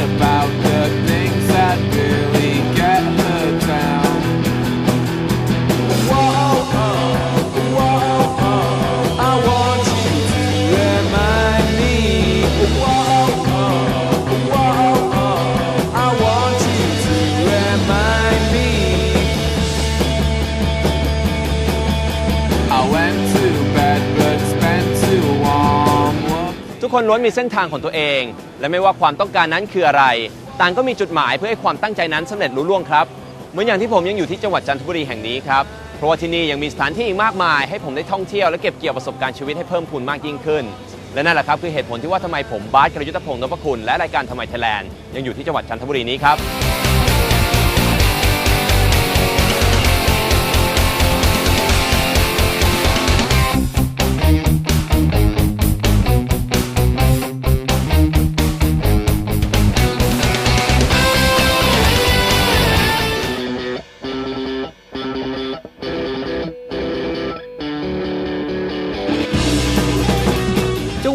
about ทุกคนล้วนมีเส้นทางของตัวเอง และไม่ว่าความต้องการนั้นคืออะไร ต่างก็มีจุดหมายเพื่อให้ความตั้งใจนั้นสำเร็จลุล่วงครับ เหมือนอย่างที่ผมยังอยู่ที่จังหวัดจันทบุรีแห่งนี้ครับ เพราะว่าที่นี่ยังมีสถานที่อีกมากมาย ให้ผมได้ท่องเที่ยวและเก็บเกี่ยวประสบการณ์ชีวิตให้เพิ่มพูนมากยิ่งขึ้น และนั่นแหละครับคือเหตุผลที่ว่าทำไมผมบาสกรยุทธพงศ์นพคุณและรายการทำไมไทยแลนด์ยังอยู่ที่จังหวัดจันทบุรีนี้ครับ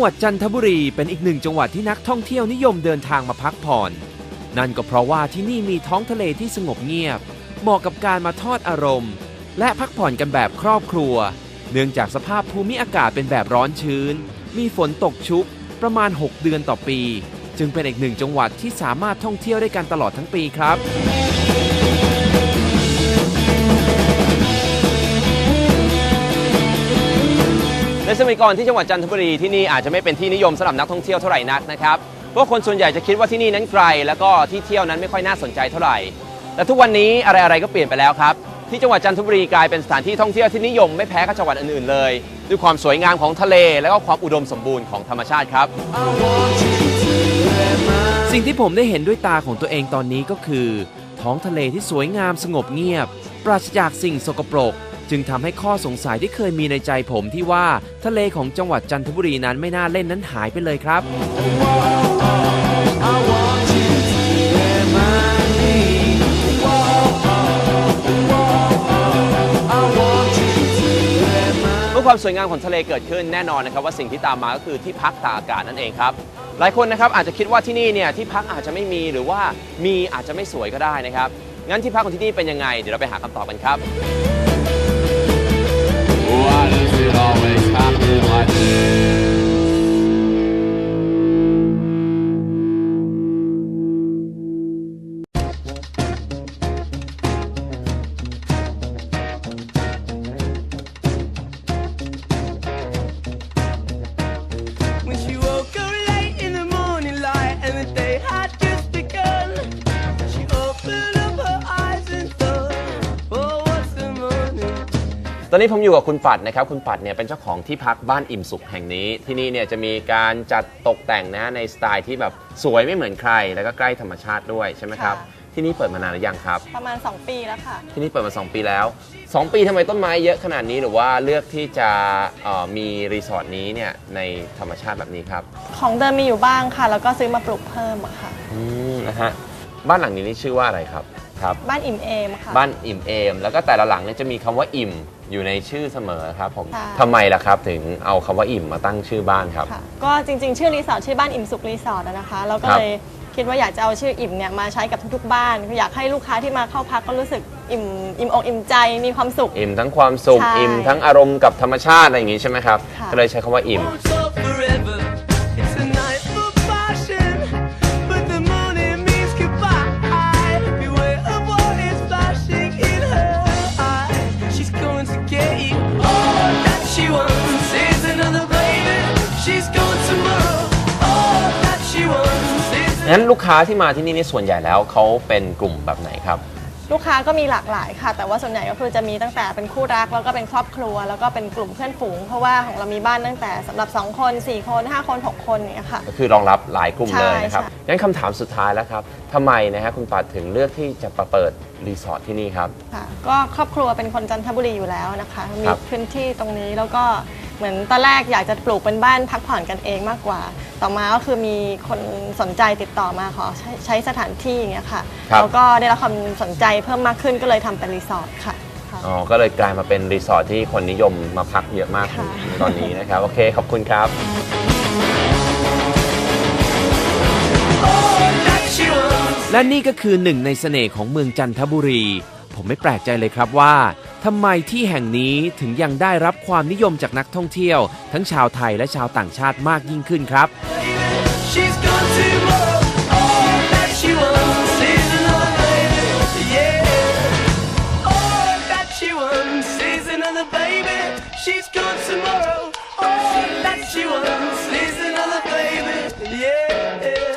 วัดจันทบุรีเป็นอีกหนึ่งจังหวัดที่นักท่องเที่ยวนิยมเดินทางมาพักผ่อน นั่นก็เพราะว่าที่นี่มีท้องทะเลที่สงบเงียบ เหมาะกับการมาทอดอารมณ์ และพักผ่อนกันแบบครอบครัว เนื่องจากสภาพภูมิอากาศเป็นแบบร้อนชื้น มีฝนตกชุก ประมาณ 6 เดือนต่อปี จึงเป็นอีกหนึ่งจังหวัดที่สามารถท่องเที่ยวได้กันตลอดทั้งปีครับ ในสมัยก่อนที่จังหวัดจันทบุรีที่นี่อาจจะไม่เป็นที่นิยมสำหรับนักท่องเที่ยวเท่าไหร่นักนะครับเพราะคนส่วนใหญ่จะคิดว่าที่นี่นั้นไกล แล้วก็ที่เที่ยวนั้นไม่ค่อยน่าสนใจเท่าไหร่ แต่ทุกวันนี้อะไรๆก็เปลี่ยนไปแล้วครับที่จังหวัดจันทบุรีกลายเป็นสถานที่ท่องเที่ยวที่นิยมไม่แพ้กับจังหวัดอื่นๆเลย ด้วยความสวยงามของทะเล และก็ความอุดมสมบูรณ์ของธรรมชาติครับ สิ่งที่ผมได้เห็นด้วยตาของตัวเองตอนนี้ก็คือ ท้องทะเลที่สวยงามสงบเงียบ ปราศจากสิ่งสกปรก จึงทำให้ข้อสงสัยที่เคยมีในใจผมที่ว่าทะเลของจังหวัดจันทบุรีนั้นไม่น่าเล่นนั้นหายไปเลยครับ เมื่อความสวยงามของทะเลเกิดขึ้นแน่นอนนะครับว่าสิ่งที่ตามมาก็คือที่พักตากอากาศนั่นเองครับหลายคนนะครับอาจจะคิดว่าที่นี่เนี่ยที่พักอาจจะไม่มีหรือว่ามีอาจจะไม่สวยก็ได้นะครับงั้นที่พักของที่นี่เป็นยังไง เดี๋ยวเราไปหาคำตอบกันครับ Why does it always happen like this? อนนี้ผมอยู่กับคุณปัดนะครับ คุณปัดเนี่ยเป็นเจ้าของที่พักบ้านอิ่มสุขแห่งนี้ ที่นี่เนี่ยจะมีการจัดตกแต่งนะในสไตล์ที่แบบสวยไม่เหมือนใคร แล้วก็ใกล้ธรรมชาติด้วยใช่ไหมครับ ค่ะ ที่นี่เปิดมานานหรือยังครับ ประมาณ 2 ปีแล้วค่ะ ที่นี่เปิดมา 2 ปีแล้ว 2 ปีทำไมต้นไม้เยอะขนาดนี้หรือว่าเลือกที่จะเอ่อมีรีสอร์ทนี้เนี่ยในธรรมชาติแบบนี้ครับของเดิมมีอยู่บ้างค่ะ แล้วก็ซื้อมาปลูกเพิ่มอะค่ะ อืมนะฮะบ้านหลังนี้นี่ชื่อว่าอะไรครับ ครับ บ้านอิ่มเอมค่ะ บ้านอิ่มเอม แล้วก็แต่ละหลังเนี่ยจะมีคำว่าอิ่มอยู่ในชื่อเสมอครับผมค่ะ ทำไมล่ะครับถึงเอาคำว่าอิ่มมาตั้งชื่อบ้านครับ ค่ะ ก็จริงๆ ชื่อรีสอร์ทชื่อบ้านอิ่มสุขรีสอร์ทอะนะคะ เราก็ครับเลยคิดว่าอยากจะเอาชื่ออิ่มเนี่ยมาใช้กับทุกๆ บ้านคืออยากให้ลูกค้าที่มาเข้าพักก็รู้สึกอิ่มอิ่มอกอิ่มใจมีความสุข อิ่มทั้งความสุขใช่อิ่มทั้งอารมณ์กับธรรมชาติอะไรอย่างงี้ใช่ไหมครับค่ะ ก็เลยใช้คำว่าอิ่ม won't งั้นลูกค้าที่มาที่นี่นี่ส่วนใหญ่แล้วเขาเป็นกลุ่มแบบไหนครับ ลูกค้าก็มีหลากหลายค่ะ แต่ว่าส่วนใหญ่ก็คือจะมีตั้งแต่เป็นคู่รัก แล้วก็เป็นครอบครัว แล้วก็เป็นกลุ่มเพื่อนฝูง เพราะว่าของเรามีบ้านตั้งแต่สำหรับ 2 คน 4 คน 5 คน 6 คนอย่างเงี้ยค่ะ ก็คือรองรับหลายกลุ่มใช่เลยนะครับ ใช่ งั้นคำถามสุดท้ายแล้วครับทำไมนะฮะคุณปัดถึงเลือกที่จะมาเปิดรีสอร์ทที่นี่ครับ ค่ะก็ครอบครัวเป็นคนจันทบุรีอยู่แล้วนะคะ มีครับ พื้นที่ตรงนี้แล้วก็ เหมือนตอนแรกอยากจะปลูกเป็นบ้านพักผ่อนกันเองมากกว่า ต่อมาก็คือมีคนสนใจติดต่อมาขอใช้ใช้สถานที่อย่างเงี้ยค่ะครับ แล้วก็ได้รับความสนใจเพิ่มมากขึ้นก็เลยทำเป็นรีสอร์ทค่ะค่ะอ๋อ ก็เลยกลายมาเป็นรีสอร์ทที่คนนิยมมาพักเยอะมากค่ะ ตอนนี้นะครับ โอเค ขอบคุณครับ that she wants และนี่ก็คือหนึ่งในเสน่ห์ของเมืองจันทบุรี ผมไม่แปลกใจเลยครับว่า ทำไมที่แห่งนี้ถึงยังได้รับความนิยมจากนักท่องเที่ยว ทั้งชาวไทยและชาวต่างชาติมากยิ่งขึ้นครับ Yeah.